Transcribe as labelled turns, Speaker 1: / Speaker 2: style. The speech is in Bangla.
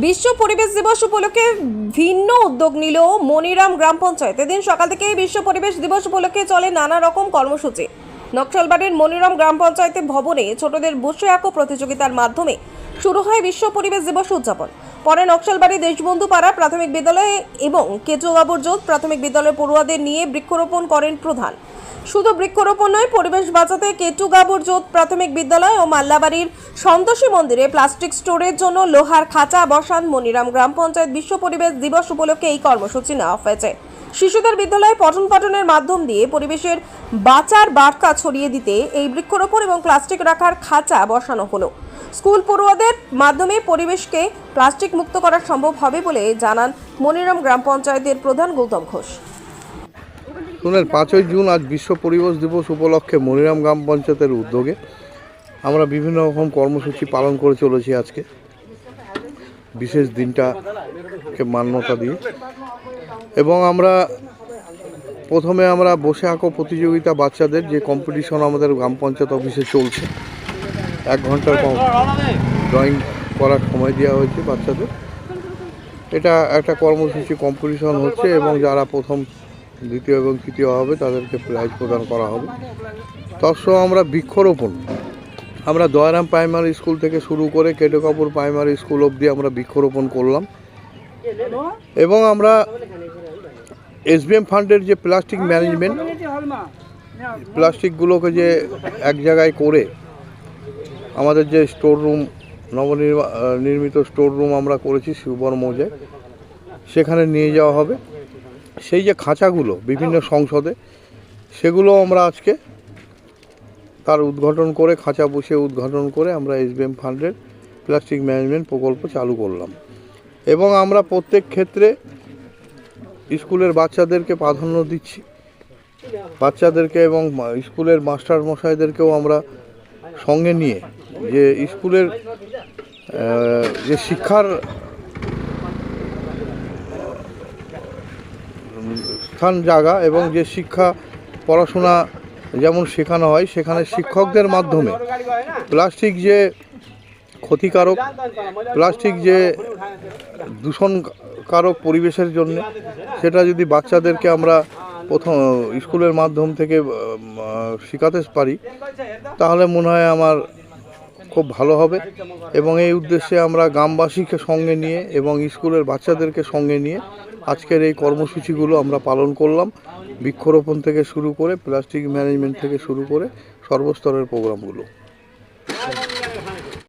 Speaker 1: বিশ্ব পরিবেশ দিবস উপলক্ষে ভিন্ন উদ্যোগ নিল মনিরাম গ্রাম পঞ্চায়েত। এদিন সকাল থেকে বিশ্ব পরিবেশ দিবস উপলক্ষে চলে নানা রকম কর্মসূচি। নকশালবাড়ির মনিরাম গ্রাম পঞ্চায়েতের ভবনে ছোটদের বসে আঁকো প্রতিযোগিতার মাধ্যমে শুরু হয় বিশ্ব পরিবেশ দিবস উদযাপন। পরে নকশালবাড়ি দেশবন্ধু পাড়া প্রাথমিক বিদ্যালয়ে এবং কেচুগাবুরজোত প্রাথমিক বিদ্যালয়ের পড়ুয়াদের নিয়ে বৃক্ষরোপণ করেন প্রধান। শুধু বৃক্ষরোপণ নয়, পরিবেশ বাঁচাতে কেটুগাবুর জোত প্রাথমিক বিদ্যালয় ও মাল্লাবাড়ির সন্তোষী মন্দিরে প্লাস্টিক স্টোরের জন্য লোহার খাঁচা বসান মনিরাম গ্রাম পঞ্চায়েত বিশ্ব পরিবেশ দিবস উপলক্ষে এই কর্মসূচি নেওয়া হয়েছে। শিশুদের বিদ্যালয়ে পঠন পাঠনের মাধ্যম দিয়ে পরিবেশের বাঁচার বার্তা ছড়িয়ে দিতে এই বৃক্ষরোপণ এবং প্লাস্টিক রাখার খাঁচা বসানো হলো। স্কুল পড়ুয়াদের মাধ্যমে পরিবেশকে প্লাস্টিক মুক্ত করা সম্ভব হবে বলে জানান মনিরাম গ্রাম পঞ্চায়েতের প্রধান গৌতম ঘোষ।
Speaker 2: শুনেন, পাঁচই জুন আজ বিশ্ব পরিবেশ দিবস উপলক্ষে মনিরাম গ্রাম পঞ্চায়েতের উদ্যোগে আমরা বিভিন্ন রকম কর্মসূচি পালন করে চলেছি আজকে। বিশেষ দিনটাকে মান্যতা দিয়ে। এবং আমরা প্রথমে আমরা বসে আঁকো প্রতিযোগিতা বাচ্চাদের, যে কম্পিটিশন আমাদের গ্রাম পঞ্চায়েত অফিসে চলছে। এক ঘণ্টার কম ড্রয়িং করার সময় দেওয়া হয়েছে বাচ্চাদের। এটা একটা কর্মসূচি কম্পিটিশন হচ্ছে এবং যারা প্রথম দ্বিতীয় এবং তৃতীয় হবে, তাদেরকে প্রাইজ প্রদান করা হবে। তার আমরা বৃক্ষরোপণ। আমরা দয়ারাম প্রাইমারি স্কুল থেকে শুরু করে কেটোকাপুর প্রাইমারি স্কুল অবধি আমরা বৃক্ষরোপণ করলাম। এবং আমরা এসবিএম ফান্ডের যে প্লাস্টিক ম্যানেজমেন্ট, প্লাস্টিকগুলোকে যে এক জায়গায় করে আমাদের যে স্টোর রুম, নবনির্মা নির্মিত স্টোর রুম আমরা করেছি শিববর মৌজায় সেখানে নিয়ে যাওয়া হবে। সেই যে খাঁচাগুলো বিভিন্ন সংসদে, সেগুলো আমরা আজকে তার উদ্ঘাটন করে, খাঁচা বসে উদ্ঘাটন করে আমরা এসবিএম ফান্ডের প্লাস্টিক ম্যানেজমেন্ট প্রকল্প চালু করলাম। এবং আমরা প্রত্যেক ক্ষেত্রে স্কুলের বাচ্চাদেরকে প্রাধান্য দিচ্ছি। বাচ্চাদেরকে এবং স্কুলের মাস্টার মশাইদেরকেও আমরা সঙ্গে নিয়ে যে স্কুলের যে শিক্ষার স্থান, জায়গা এবং যে শিক্ষা, পড়াশোনা যেমন শেখানো হয়, সেখানে শিক্ষকদের মাধ্যমে। প্লাস্টিক যে ক্ষতিকারক, প্লাস্টিক যে দূষণকারক পরিবেশের জন্য, সেটা যদি বাচ্চাদেরকে আমরা প্রথম, স্কুলের মাধ্যম থেকে শেখাতে পারি, তাহলে মনে হয় আমার খুব ভালো হবে। এবং এই উদ্দেশ্যে আমরা গ্রামবাসীকে সঙ্গে নিয়ে এবং স্কুলের বাচ্চাদেরকে সঙ্গে নিয়ে আজকের এই কর্মসূচিগুলো আমরা পালন করলাম। বৃক্ষরোপণ থেকে শুরু করে প্লাস্টিক ম্যানেজমেন্ট থেকে শুরু করে সর্বস্তরের প্রোগ্রামগুলো।